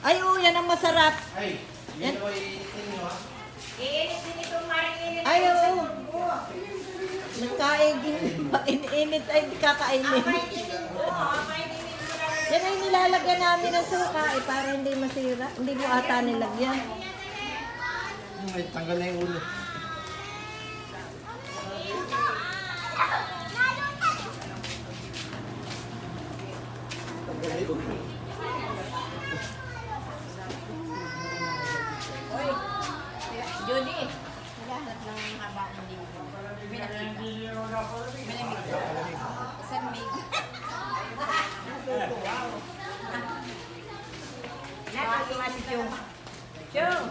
Ay, oo, yan ang masarap. Ay, Yan. yan ay inyo ha. Iinit din itong marinit. Ay, oo. Nagkain din. Init ay kakainin. Marinit ko, ah. Yan ay nilalagyan namin ng suka eh, para hindi masira. Hindi mo ata nilagyan. Yung may tanggal na yung ulo. Tanggal na yung ulo. Malamig. Isang mig. Nakakita nga si Chong. Chong!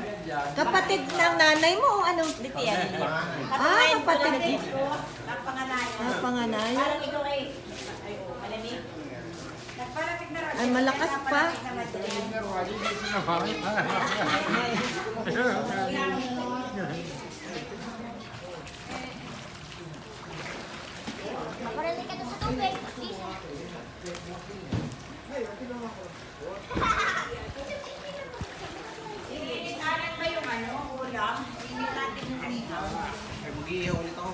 Kapatid ng nanay mo o ano? Dito yan. Ah, kapatid. Kapanganayan. Ah, panganay. Parang ikaw ay, ay, oh, malamig. Nagpalamig na rin. Ay, malakas pa. Mag-iihaw ulit ako.